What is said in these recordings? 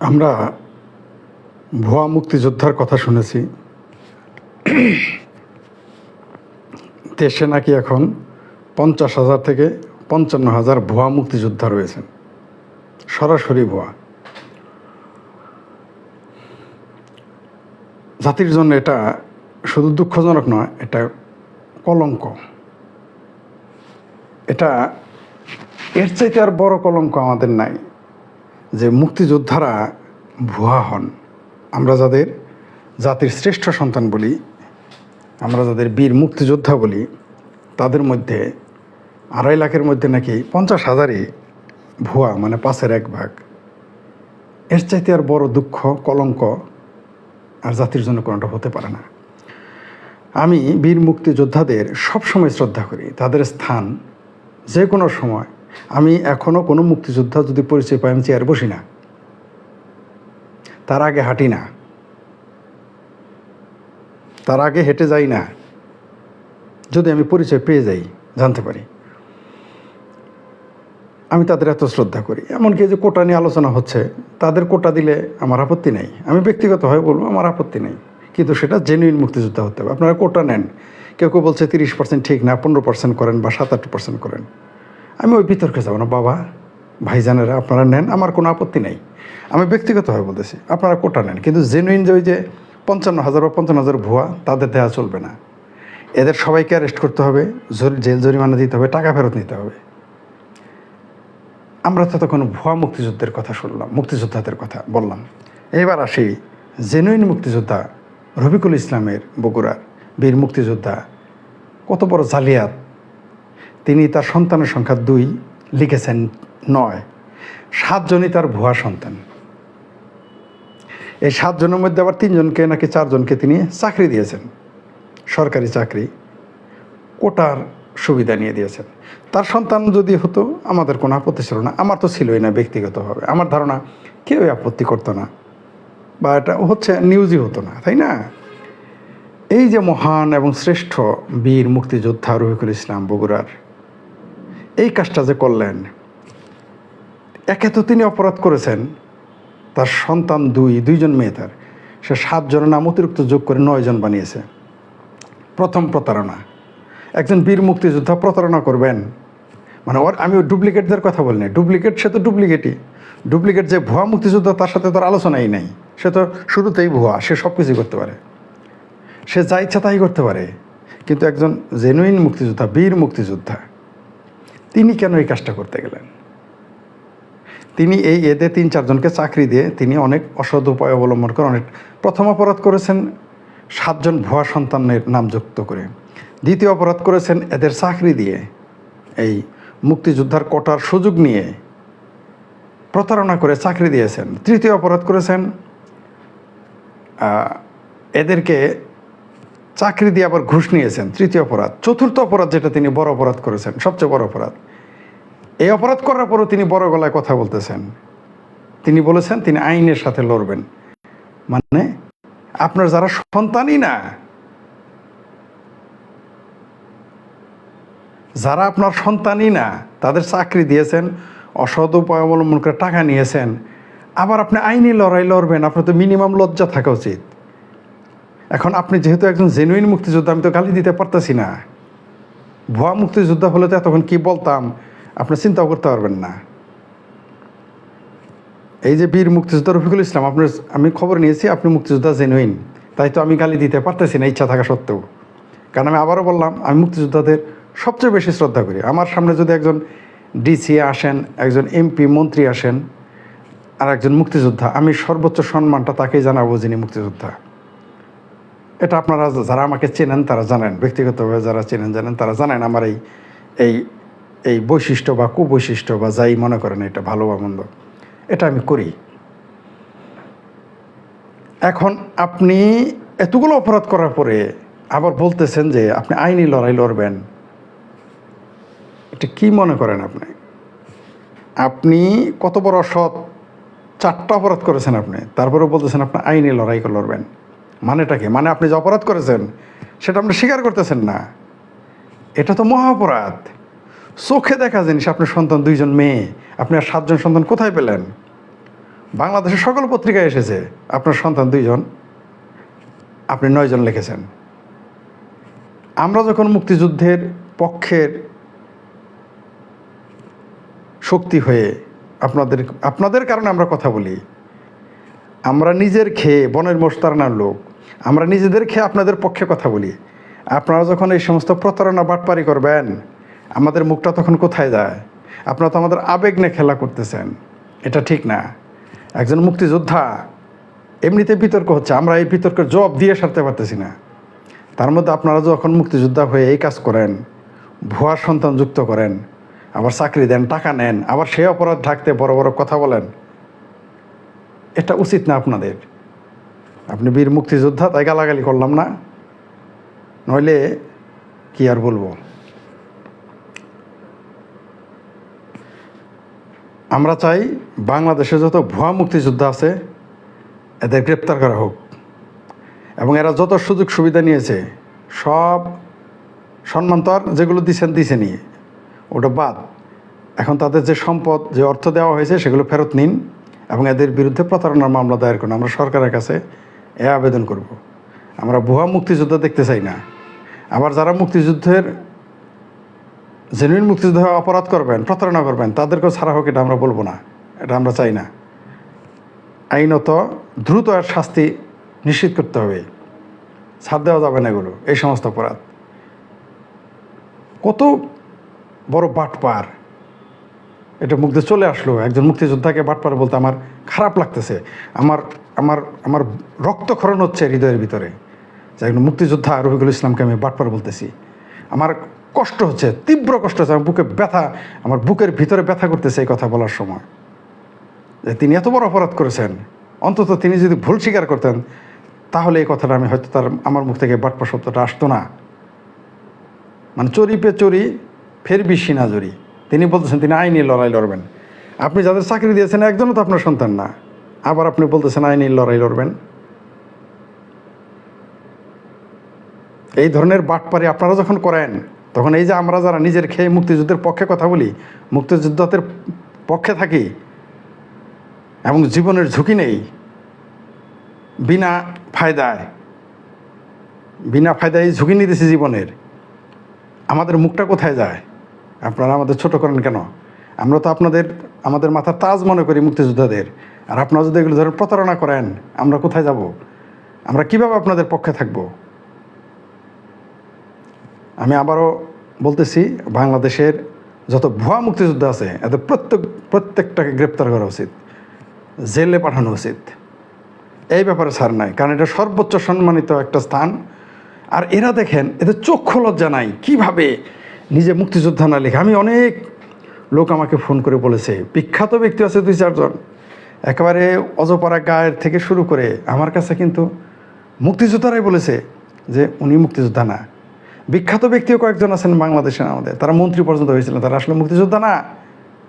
আমরা ভুয়া মুক্তিযোদ্ধার কথা শুনেছি। দেশে নাকি এখন পঞ্চাশ হাজার থেকে পঞ্চান্ন হাজার ভুয়া মুক্তিযোদ্ধা রয়েছেন সরাসরি ভুয়া। জাতির জন্য এটা শুধু দুঃখজনক নয়, এটা কলঙ্ক। এটা এর চাইতে আর বড় কলঙ্ক আমাদের নাই। যে মুক্তিযোদ্ধারা ভুয়া হন, আমরা যাদের জাতির শ্রেষ্ঠ সন্তান বলি, আমরা যাদের বীর মুক্তিযোদ্ধা বলি, তাদের মধ্যে আড়াই লাখের মধ্যে নাকি পঞ্চাশ হাজারই ভুয়া মানে পাঁচের এক ভাগ। এর চাইতে আর বড় দুঃখ, কলঙ্ক আর জাতির জন্য কোনোটা হতে পারে না। আমি বীর মুক্তিযোদ্ধাদের সবসময় শ্রদ্ধা করি, তাদের স্থান যে কোনো সময় আমি কোনো মুক্তিযোদ্ধা যদি পরিচয় পাই, আমি চেয়ার বসি না। তার আগে হাঁটি না। তার আগে হেঁটে যাই না। যদি আমি পরিচয় পেয়ে যাই, জানতে পারি। আমি তাদের এত শ্রদ্ধা করি। এমনকি যে কোটা নিয়ে আলোচনা হচ্ছে, তাদের কোটা দিলে আমার আপত্তি নেই। আমি ব্যক্তিগতভাবে বলব, আমার আপত্তি নেই। কিন্তু সেটা জেনুইন মুক্তিযোদ্ধা হতে হবে। আপনারা কোটা নেন। কেউ কেউ বলছে তিরিশ পার্সেন্ট ঠিক না, পনেরো পার্সেন্ট করেন বা সাতান্ন পার্সেন্ট করেন। আমি ওই বিতর্কে যাব না, বাবা। ভাইজানেরা, আপনারা নেন, আমার কোনো আপত্তি নেই। আমি ব্যক্তিগতভাবে বলতেছি, আপনারা কোটা নেন, কিন্তু জেনুইন যে ওই যে পঞ্চান্ন হাজার বা পঞ্চান্ন হাজার ভুয়া, তাদের দেওয়া চলবে না। এদের সবাইকে অ্যারেস্ট করতে হবে জেল জরিমানা দিতে হবে, টাকা ফেরত নিতে হবে। আমরা তো তখন ভুয়া মুক্তিযুদ্ধের কথা শুনলাম, মুক্তিযোদ্ধাদের কথা বললাম। এবার আসি জেনুইন মুক্তিযোদ্ধা রফিকুল ইসলামের বগুড়ার বীর মুক্তিযোদ্ধা, কত বড় জালিয়াত। তিনি তার সন্তানের সংখ্যা দুই, লিখেছেন নয়। সাতজনই তার ভুয়া সন্তান। এই সাতজনের মধ্যে আবার তিনজনকে নাকি চারজনকে তিনি চাকরি দিয়েছেন। সরকারি চাকরি, কোটার সুবিধা নিয়ে দিয়েছেন। তার সন্তান যদি হতো, আমাদের কোনো আপত্তি ছিল না। আমার তো ছিলই না ব্যক্তিগতভাবে। আমার ধারণা, কেউই আপত্তি করতো না। বা এটা হচ্ছে নিউজই হতো না, তাই না? এই যে মহান এবং শ্রেষ্ঠ বীর মুক্তিযোদ্ধা রফিকুল ইসলাম বগুড়ার এই কাজটা যে করলেন, একে তো তিনি অপরাধ করেছেন। তার সন্তান দুই, দুইজন মেয়ে তার। সে সাতজনের নাম অতিরিক্ত যোগ করে নয়জন বানিয়েছে। প্রথম প্রতারণা। একজন বীর মুক্তিযোদ্ধা প্রতারণা করবেন। মানে ওর আমি ডুপ্লিকেটদের কথা বলিনি ডুপ্লিকেট সে তো ডুপ্লিকেটই। ডুপ্লিকেট যে ভুয়া মুক্তিযোদ্ধা, তার সাথে তার আলোচনাই নাই। সে তো শুরুতেই ভুয়া, সে সব কিছুই করতে পারে। সে যা ইচ্ছা তাই করতে পারে। কিন্তু একজন জেনুইন মুক্তিযোদ্ধা, বীর মুক্তিযোদ্ধা তিনি কেন এই কাজটা করতে গেলেন? তিনি এই এদের তিন চারজনকে চাকরি দিয়ে তিনি অনেক অসৎ উপায় অবলম্বন করে অনেক প্রথম অপরাধ করেছেন, সাতজন ভুয়া সন্তানের নাম যুক্ত করে। দ্বিতীয় অপরাধ করেছেন এদের চাকরি দিয়ে, এই মুক্তিযোদ্ধার কোটার সুযোগ নিয়ে প্রতারণা করে চাকরি দিয়েছেন। তৃতীয় অপরাধ করেছেন এদেরকে চাকরি দিয়ে আবার ঘুষ নিয়েছেন। তৃতীয় অপরাধ। চতুর্থ অপরাধ যেটা তিনি বড় অপরাধ করেছেন, সবচেয়ে বড় অপরাধ। এই অপরাধ করার পরও তিনি বড় গলায় কথা বলতেছেন। তিনি বলেছেন, তিনি আইনের সাথে লড়বেন। মানে আপনার যারা সন্তানই না, যারা আপনার সন্তানই না, তাদের চাকরি দিয়েছেন, অসৎ উপায় অবলম্বন করে টাকা নিয়েছেন, আবার আপনি আইনি লড়াই লড়বেন, আপনার তো মিনিমাম লজ্জা থাকা উচিত। এখন আপনি যেহেতু একজন জেনুইন মুক্তিযোদ্ধা, আমি তো গালি দিতে পারতেছি না। ভুয়া মুক্তিযোদ্ধা হলে তো এতক্ষণ কী বলতাম? আপনি চিন্তাও করতে পারবেন না। এই যে বীর মুক্তিযোদ্ধা রফিকুল ইসলাম, আপনার আমি খবর নিয়েছি, আপনি মুক্তিযোদ্ধা জেনুইন। তাই তো আমি গালি দিতে পারতেছি না, ইচ্ছা থাকা সত্ত্বেও। কারণ আমি আবারও বললাম, আমি মুক্তিযোদ্ধাদের সবচেয়ে বেশি শ্রদ্ধা করি। আমার সামনে যদি একজন ডিসি আসেন, একজন এমপি, মন্ত্রী আসেন, আর একজন মুক্তিযোদ্ধা, আমি সর্বোচ্চ সম্মানটা তাকেই জানাব যিনি মুক্তিযোদ্ধা। এটা আপনারা যারা আমাকে চেনেন, তারা জানেন। ব্যক্তিগতভাবে যারা চেনেন, জানেন, তারা জানেন আমার এই এই এই বৈশিষ্ট্য বা কুবৈশিষ্ট্য বা যাই মনে করেন এটা ভালো বা মন্দ, এটা আমি করি। এখন আপনি এতগুলো অপরাধ করার পরে আবার বলতেছেন যে আপনি আইনি লড়াই লড়বেন। এটা কি মনে করেন আপনি? আপনি কত বড় সৎ চারটা অপরাধ করেছেন আপনি তারপরে বলতেছেন আপনি আইনি লড়াই লড়বেন। মানেটা কি? মানে আপনি যে অপরাধ করেছেন, সেটা আপনি স্বীকার করতেছেন না। এটা তো মহা অপরাধ। চোখে দেখা জিনিস, আপনার সন্তান দুইজন মেয়ে আপনি আর সাতজন সন্তান কোথায় পেলেন? বাংলাদেশের সকল পত্রিকায় এসেছে, আপনার সন্তান দুইজন, আপনি নয়জন লিখেছেন। আমরা যখন মুক্তিযুদ্ধের পক্ষের শক্তি হয়ে আপনাদের আপনাদের কারণে আমরা কথা বলি, আমরা নিজের খেয়ে বনের মোস্তারনার লোক, আমরা নিজেদের খেয়ে আপনাদের পক্ষে কথা বলি, আপনারা যখন এই সমস্ত প্রতারণা বাটপারি করবেন আমাদের মুখটা তখন কোথায় যায়? আপনারা তো আমাদের আবেগ নিয়ে খেলা করতেছেন। এটা ঠিক না। একজন মুক্তিযোদ্ধা, এমনিতে বিতর্ক হচ্ছে, আমরা এই বিতর্কের জবাব দিয়ে সারতে পারতেছি না। তার মধ্যে আপনারা যখন মুক্তিযোদ্ধা হয়ে এই কাজ করেন, ভুয়া সন্তান যুক্ত করেন, আবার চাকরি দেন, টাকা নেন, আবার সে অপরাধ ঢাকতে বড় বড় কথা বলেন, এটা উচিত না আপনাদের। আপনি বীর মুক্তিযোদ্ধা, তাই গালাগালি করলাম না। নইলে কি আর বলব? আমরা চাই বাংলাদেশে যত ভুয়া মুক্তিযোদ্ধা আছে, এদের গ্রেপ্তার করা হোক। এবং এরা যত সুযোগ সুবিধা নিয়েছে, সব সম্মান তো আর যেগুলো দিছেনি ওটা বাদ। এখন তাদের যে সম্পদ, যে অর্থ দেওয়া হয়েছে, সেগুলো ফেরত নিন এবং এদের বিরুদ্ধে প্রতারণার মামলা দায়ের করুন। আমরা সরকারের কাছে এ আবেদন করব। আমরা ভুয়া মুক্তিযোদ্ধা দেখতে চাই না। আবার যারা মুক্তিযুদ্ধের জেনুইন মুক্তিযুদ্ধ অপরাধ করবেন, প্রতারণা করবেন, তাদেরকেও ছাড়া হোক এটা আমরা বলব না, এটা আমরা চাই না। আইনত দ্রুত আর শাস্তি নিশ্চিত করতে হবে। ছাড় দেওয়া যাবে না এগুলো, এই সমস্ত অপরাধ। কত বড় বাটপার। এটা মুখে চলে আসলো, একজন মুক্তিযোদ্ধাকে বাটপার বলতে আমার খারাপ লাগতেছে। আমার আমার আমার রক্তক্ষরণ হচ্ছে হৃদয়ের ভিতরে। যে একজন মুক্তিযোদ্ধা রফিকুল ইসলামকে আমি বাটপার বলতেছি। আমার কষ্ট হচ্ছে, তীব্র কষ্ট হচ্ছে, আমার বুকে ব্যথা, আমার বুকের ভিতরে ব্যথা করতেছে এই কথা বলার সময়। যে তিনি এত বড় অপরাধ করেছেন, অন্তত তিনি যদি ভুল স্বীকার করতেন, তাহলে এই কথাটা আমি হয়তো তার, আমার মুখ থেকে বাটপা শব্দটা আসতো না। মানে চুরি পে চুরি ফের বেশি না জড়ি। তিনি বলতেছেন, তিনি আইনি লড়াই লড়বেন। আপনি যাদের চাকরি দিয়েছেন, একজনও তো আপনার সন্তান না। আবার আপনি বলতেছেন, আইনি লড়াই লড়বেন। এই ধরনের বাটপারি আপনারা যখন করেন তখন এই যে আমরা যারা নিজের খেয়ে মুক্তিযুদ্ধের পক্ষে কথা বলি মুক্তিযোদ্ধাদের পক্ষে থাকি এবং জীবনের ঝুঁকি নেই, বিনা ফায়দায় বিনা ফায়দায় ঝুঁকি নিতেছি জীবনের, আমাদের মুখটা কোথায় যায়? আপনারা আমাদের ছোট করেন কেন? আমরা তো আপনাদের, আমাদের মাথার তাজ মনে করি মুক্তিযোদ্ধাদের। আর আপনারা যদি এগুলো ধরেন প্রতারণা করেন, আমরা কোথায় যাব? আমরা কীভাবে আপনাদের পক্ষে থাকব? আমি আবারও বলতেছি, বাংলাদেশের যত ভুয়া মুক্তিযোদ্ধা আছে, এদের প্রত্যেক, প্রত্যেকটাকে গ্রেপ্তার করা উচিত, জেলে পাঠানো উচিত। এই ব্যাপারে ছাড় নাই, কারণ এটা সর্বোচ্চ সম্মানিত একটা স্থান। আর এরা দেখেন, এদের চক্ষু লজ্জা নাই, কীভাবে নিজে মুক্তিযোদ্ধা না লেখে? আমি অনেক লোক আমাকে ফোন করে বলেছে, বিখ্যাত ব্যক্তি আছে দুই চারজন। একেবারে অজপাড়া গায়ের থেকে শুরু করে, আমার কাছে কিন্তু মুক্তিযোদ্ধারাই বলেছে যে উনি মুক্তিযোদ্ধা না। বিখ্যাত ব্যক্তিও কয়েকজন আছেন বাংলাদেশে আমাদের। তারা মন্ত্রী পর্যন্ত হয়েছিলেন, তারা আসলে মুক্তিযোদ্ধা না।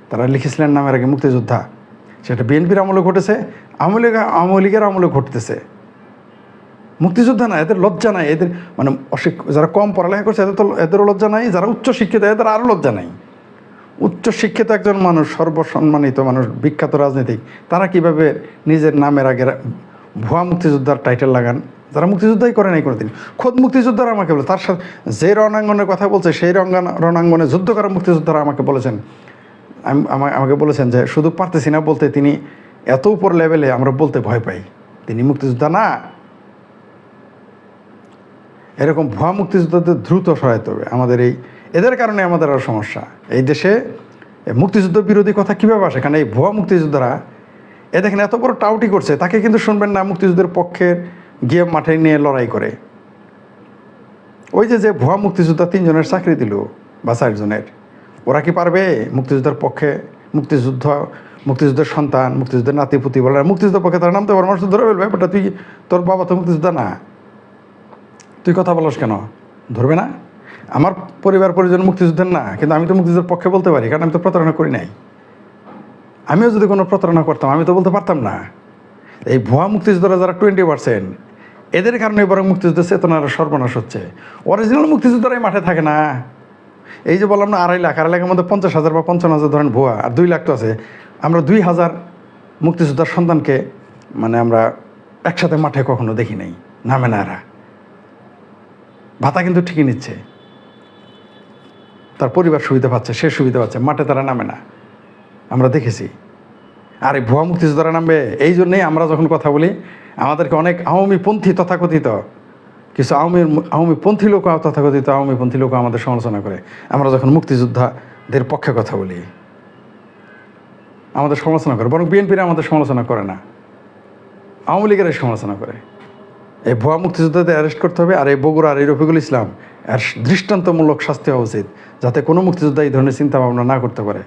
তারা লিখেছিলেন নামের আগে মুক্তিযোদ্ধা। সেটা বিএনপির আমলে ঘটেছে আওয়ামী লীগ আওয়ামী লীগের আমলে ঘটতেছে। মুক্তিযোদ্ধা না, এদের লজ্জা নাই। এদের মানে যারা কম পড়ালেখা করছে, এদের তো এদেরও লজ্জা নাই। যারা উচ্চ শিক্ষিত এদের আরও লজ্জা নাই। উচ্চ শিক্ষিত একজন মানুষ, সর্বসম্মানিত মানুষ, বিখ্যাত রাজনীতিক, তারা কীভাবে নিজের নামের আগে ভুয়া মুক্তিযোদ্ধার টাইটেল লাগান? যারা মুক্তিযোদ্ধাই করে নাই কোনোদিন। খোদ মুক্তিযোদ্ধারা আমাকে বলে, তার সাথে যে রণাঙ্গনের কথা বলছে, সেই রঙ্গান রণাঙ্গনে যুদ্ধ করা মুক্তিযোদ্ধারা আমাকে বলেছেন। আমি আমাকে বলেছেন যে, শুধু পারতেছি না বলতে তিনি এত উপর লেভেলে আমরা বলতে ভয় পাই। তিনি মুক্তিযোদ্ধা না। এরকম ভুয়া মুক্তিযোদ্ধাদের দ্রুত সহায়তা হবে। আমাদের এই, এদের কারণে আমাদের আরও সমস্যা। এই দেশে মুক্তিযুদ্ধ বিরোধী কথা কীভাবে আসে? কারণ এই ভুয়া মুক্তিযোদ্ধারা, এ দেখেন এত বড় টাউটি করছে, তাকে কিন্তু শুনবেন না মুক্তিযুদ্ধের পক্ষে গিয়ে মাঠে নিয়ে লড়াই করে। ওই যে যে ভুয়া মুক্তিযোদ্ধা তিনজনের চাকরি দিল, বা চারজনের, ওরা কি পারবে? মুক্তিযোদ্ধার পক্ষে, মুক্তিযুদ্ধ, মুক্তিযুদ্ধের সন্তান, মুক্তিযুদ্ধের নাতিপুতি বলে মুক্তিযুদ্ধের পক্ষে তার নাম তো মানুষ ধরে ফেলবে বাট তুই, তোর বাবা তো মুক্তিযোদ্ধা না। তুই কথা বলস কেন? ধরবে না? আমার পরিবার পরিজন মুক্তিযুদ্ধের না, কিন্তু আমি তো মুক্তিযুদ্ধের পক্ষে বলতে পারি, কারণ আমি তো প্রতারণা করি নাই। আমিও যদি কোনো প্রতারণা করতাম, আমি তো বলতে পারতাম না। এই ভুয়া মুক্তিযোদ্ধারা যারা টোয়েন্টি পার্সেন্ট এদের কারণে বরং মুক্তিযুদ্ধের চেতনার সর্বনাশ হচ্ছে। অরিজিনাল মুক্তিযোদ্ধারাই মাঠে থাকে না। এই যে বললাম না, আড়াই লাখ, আড়াই লাখের মধ্যে পঞ্চাশ হাজার বা পঞ্চান্ন হাজার ধরেন ভুয়া, আর দুই লাখ তো আছে। আমরা দুই হাজার মুক্তিযোদ্ধার সন্তানকে মানে আমরা একসাথে মাঠে কখনো দেখি নাই। নামে না এরা। ভাতা কিন্তু ঠিকই নিচ্ছে। তার পরিবার সুবিধা পাচ্ছে, সে সুবিধা পাচ্ছে। মাঠে তারা নামে না। আমরা দেখেছি। আর এই ভুয়া মুক্তিযোদ্ধারা নামবে। এই জন্যেই আমরা যখন কথা বলি, আমাদেরকে অনেক আওয়ামী পন্থী তথাকথিত, কিছু আওয়ামী আওয়ামী পন্থী লোক তথাকথিত আওয়ামী পন্থী লোক আমাদের সমালোচনা করে। আমরা যখন মুক্তিযোদ্ধাদের পক্ষে কথা বলি, আমাদের সমালোচনা করে, বরং বিএনপিরা আমাদের সমালোচনা করে না। আওয়ামী লীগের সমালোচনা করে। এই ভুয়া মুক্তিযোদ্ধাদের অ্যারেস্ট করতে হবে, আর এই বগুড়ার, এই রফিকুল ইসলাম, এর দৃষ্টান্তমূলক শাস্তি হওয়া উচিত, যাতে কোনো মুক্তিযোদ্ধা এই ধরনের চিন্তা ভাবনা না করতে পারে।